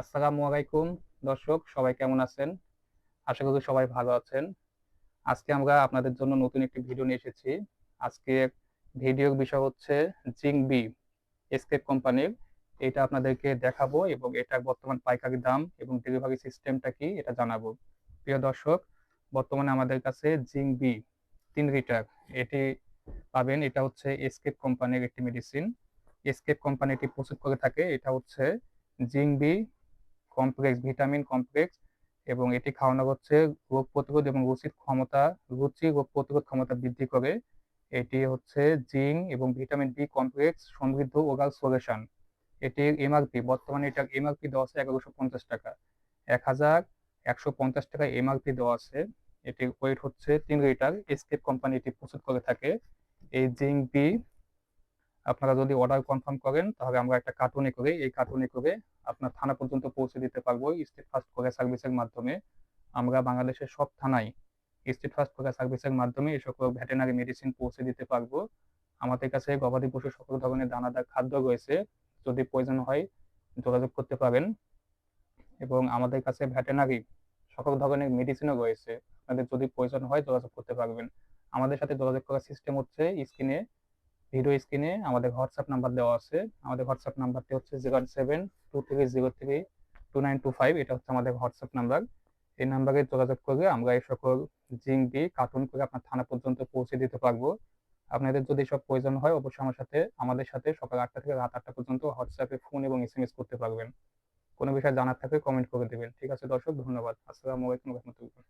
আসসালামু আলাইকুম, দর্শক, সবাই কেমন আছেন? আশা করি সবাই ভালো আছেন। আজকে আমরা আপনাদের জন্য নতুন একটি ভিডিও নিয়ে এসেছি। আজকে ভিডিওর বিষয় হচ্ছে জিং বি এসকেপ কোম্পানির। এটা আপনাদেরকে দেখাবো এবং এটার বর্তমান পাইকারি দাম এবং ডেলিভারি সিস্টেমটা কি এটা জানাব। প্রিয় দর্শক, বর্তমানে আমাদের কাছে জিং বি তিন লিটার। এটি পাবেন, এটা হচ্ছে এসকেপ কোম্পানির একটি মেডিসিন এসকেপ কোম্পানি এটি প্রস্তুত করে থাকে, এটা হচ্ছে জিং বি কমপ্লেক্স, ভিটামিন কমপ্লেক্স এবং এটি খাওয়ানো হচ্ছে রোগ প্রতিরোধ এবং রুচির ক্ষমতা, রুচি, রোগ প্রতিরোধ ক্ষমতা বৃদ্ধি করে। এটি হচ্ছে জিং এবং ভিটামিন বি কমপ্লেক্স সমৃদ্ধ ওরাল সলিউশন। এটির এমআরপি, বর্তমানে এটার এমআরপি দেওয়া আছে এগারোশো পঞ্চাশ টাকা। এক হাজার একশো পঞ্চাশ টাকা এমআরপি দেওয়া আছে। এটির ওয়েট হচ্ছে তিন লিটার। এসকেপ কোম্পানি এটি প্রস্তুত করে থাকে। এই জিং বি আপনারা যদি অর্ডার কনফার্ম করেন, তাহলে আমরা একটা কার্টুনে করে, এই কার্টুনে করে আপনার থানা পর্যন্ত পৌঁছে দিতে পারব স্টেট ফার্স্ট করে সার্ভিসের মাধ্যমে। আমরা বাংলাদেশের সব থানায় স্টেট ফার্স্ট করে সার্ভিসের মাধ্যমে এই সকল ভেটেনারি মেডিসিন পৌঁছে দিতে পারব। আমাদের কাছে গবাদি পশু সকল ধরনের দানাদার খাদ্য রয়েছে। যদি প্রয়োজন হয় যোগাযোগ করতে পারেন। এবং আমাদের কাছে ভেটেনারি সকল ধরনের মেডিসিনও রয়েছে। আপনাদের যদি প্রয়োজন হয় যোগাযোগ করতে পারবেন। আমাদের সাথে যোগাযোগ করার সিস্টেম হচ্ছে স্ক্রিনে ভিডিও স্ক্রিনে আমাদের হোয়াটসঅ্যাপ নাম্বার দেওয়া আছে। আমাদের হোয়াটসঅ্যাপ নাম্বারটি হচ্ছে zero seven two three zero three two nine two five এটা হচ্ছে আমাদের হোয়াটসঅ্যাপ নাম্বার এই নাম্বারে যোগাযোগ করে আমরা এই সকল দিয়ে কার্টুন করে আপনার থানা পর্যন্ত পৌঁছে দিতে পারব। আপনাদের যদি সব প্রয়োজন হয়, অবশ্যই আমার সাথে, আমাদের সাথে সকাল আটটা থেকে রাত আটটা পর্যন্ত হোয়াটসঅ্যাপে ফোন এবং এস এম এস করতে পারবেন। কোনো বিষয়ে জানার থাকলে কমেন্ট করে দেবেন। ঠিক আছে দর্শক, ধন্যবাদ। আসসালামু আলাইকুম রহমতুল্লাহ।